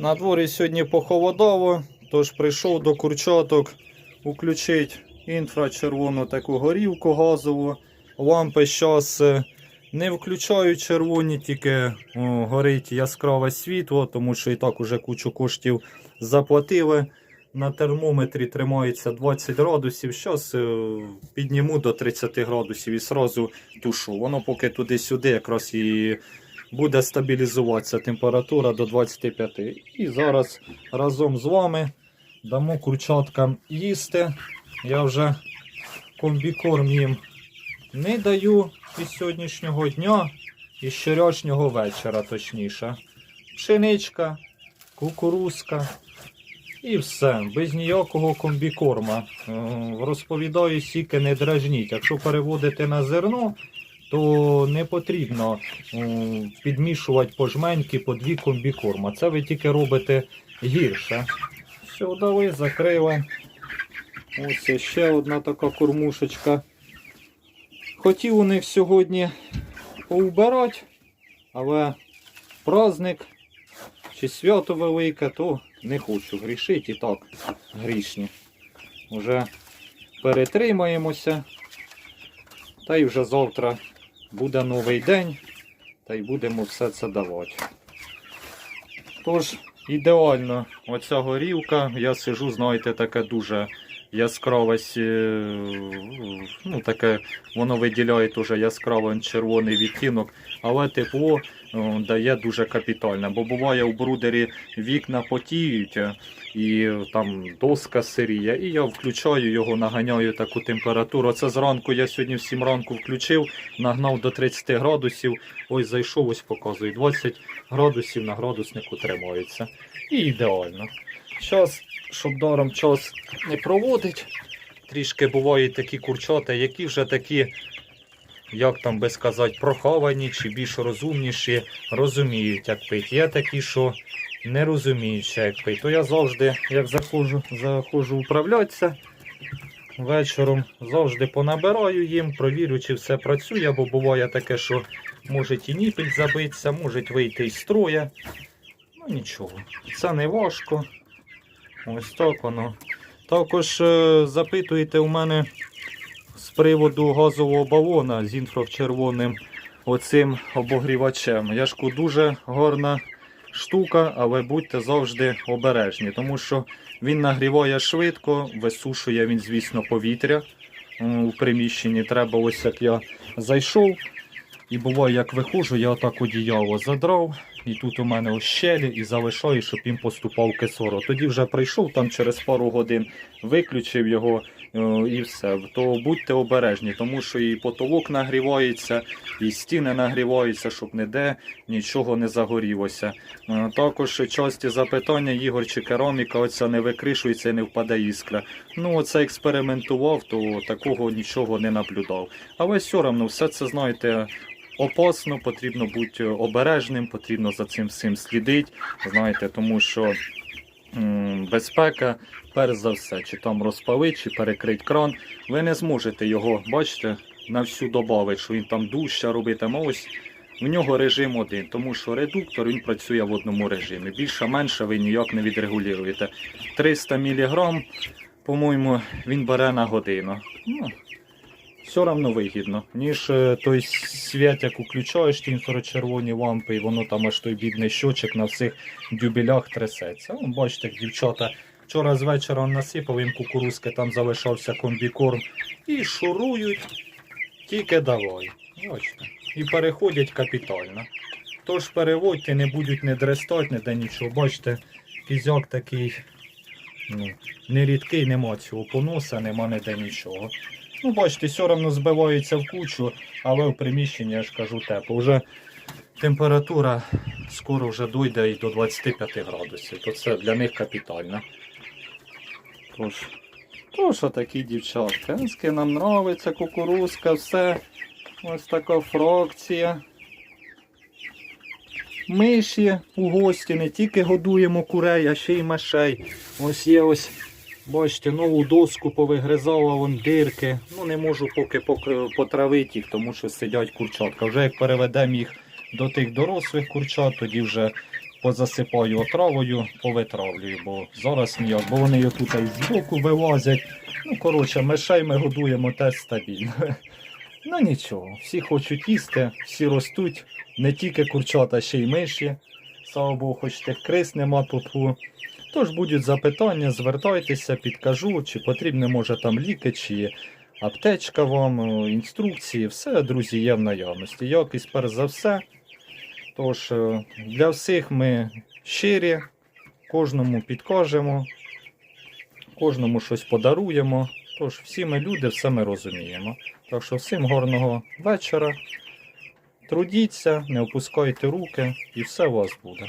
На дворі сьогодні похолодало, тож прийшов до курчаток включити інфрачервону таку горівку газову. Лампи зараз не включаю червоні, тільки о, горить яскраве світло, тому що і так уже кучу коштів заплатили. На термометрі тримається 20 градусів. Зараз підніму до 30 градусів і сразу тушу. Воно поки туди-сюди якраз і буде стабілізуватися температура до 25. І зараз разом з вами дамо курчаткам їсти. Я вже комбікорм їм не даю із сьогоднішнього дня і з вчорашнього вечора, точніше. Пшеничка, кукурузка і все. Без ніякого комбікорма. Е, Розповідаю, сіки не дражніть. Якщо переводити на зерно, то не потрібно підмішувати по жменьки по дві комбікорма. Це ви тільки робите гірше. Все, дали, закрили. Ось ще одна така кормушечка. Хотів у них сьогодні поубирати, але праздник чи свято велике, то не хочу грішити і так грішні. Уже перетримаємося. Та й вже завтра буде новий день, та й будемо все це давати. Тож, ідеально, оця горілка, я сижу, знаєте, таке дуже яскраве, ну таке, воно виділяє дуже яскравий червоний відтінок, але тепло дає дуже капітальне. Бо буває у брудері вікна потіють е, і там доска сиріє, і я включаю його, наганяю таку температуру. Це зранку я сьогодні в 7 ранку включив, нагнав до 30 градусів. Ось зайшов, ось показую. 20 градусів на градуснику тримається. І ідеально. Зараз, щоб даром час не проводить, трішки бувають такі курчата, які вже такі, як там би сказати, проховані чи більш розумніші, розуміють, як пить. Є такі, що не розуміють, як пить. То я завжди, як заходжу, заходжу управлятися, вечором завжди понабираю їм, провірю, чи все працює, бо буває таке, що може і ніпель забитися, може вийти із строя. Ну нічого, це не важко. Ось так воно. Також е, запитуєте у мене з приводу газового балона з інфрачервоним оцим обогрівачем. Яшку дуже гарна штука, але будьте завжди обережні, тому що він нагріває швидко, висушує він, звісно, повітря у приміщенні. Треба ось як я зайшов. І буває, як виходжу, я отак одіяло задрав, і тут у мене ось щелі, і залишаю, щоб їм поступав кислород. Тоді вже прийшов там через пару годин, виключив його і все. То будьте обережні, тому що і потолок нагрівається, і стіни нагріваються, щоб ніде нічого не загорілося. Е, Також часті запитання, Ігор чи кераміка, оця не викришується і не впаде іскра. Ну, оце експериментував, то такого нічого не наблюдав. Але все одно, все це знаєте. Опасно, потрібно бути обережним, потрібно за цим всім слідити, знаєте, тому що м, безпека, перш за все, чи там розпалить, чи перекрить кран, ви не зможете його, бачите, на всю додати, що він там дужче робитиме. Ось в нього режим один, тому що редуктор він працює в одному режимі. Більше-менше ви ніяк не відрегулюєте. 300 мг, по-моєму, він бере на годину. Ну, все одно вигідно, ніж е, той свят, як включаєш ті інфрачервоні лампи, і воно там аж той бідний щочик на всіх дюбелях трясеться. Вон, бачите, дівчата вчора з вечора насипав їм кукурузки, там залишався комбікорм. І шурують, тільки давай. Бачите. І переходять капітально. Тож переводьте, не будуть не дрестати, не де нічого. Бачите, кізяк такий ну, не нема цього поноса, нема ніде нічого. Ну, бачите, все одно збивається в кучу, але в приміщенні, я ж кажу, тепло. Вже температура скоро вже дойде і до 25 градусів. То це для них капітально. Тож, тож отакі дівчатка. Енське нам нравиться, кукурузка, все. Ось така фракція. Миші у гості, не тільки годуємо курей, а ще й мишей. Ось є ось Бачите, нову доску повигризала вон дирки. Ну не можу поки пок- потравити їх, тому що сидять курчатка. Вже як переведемо їх до тих дорослих курчат, тоді вже позасипаю отравою, повитравлюю, бо зараз ніяк, бо вони і тут і збоку вилазять. Ну, коротше, мишей ми годуємо теж стабільно. Ну нічого, всі хочуть їсти, всі ростуть, не тільки курчата, ще й миші. Слава Богу, хоч тих крис нема попу. Тож будуть запитання, звертайтеся, підкажу, чи потрібні може там ліки, чи аптечка вам, е, інструкції, все, друзі, є в наявності. Якість перш за все. Тож е, для всіх ми щирі, кожному підкажемо, кожному щось подаруємо. Тож всі ми люди, все ми розуміємо. Так що всім гарного вечора. Трудіться, не опускайте руки, і все у вас буде.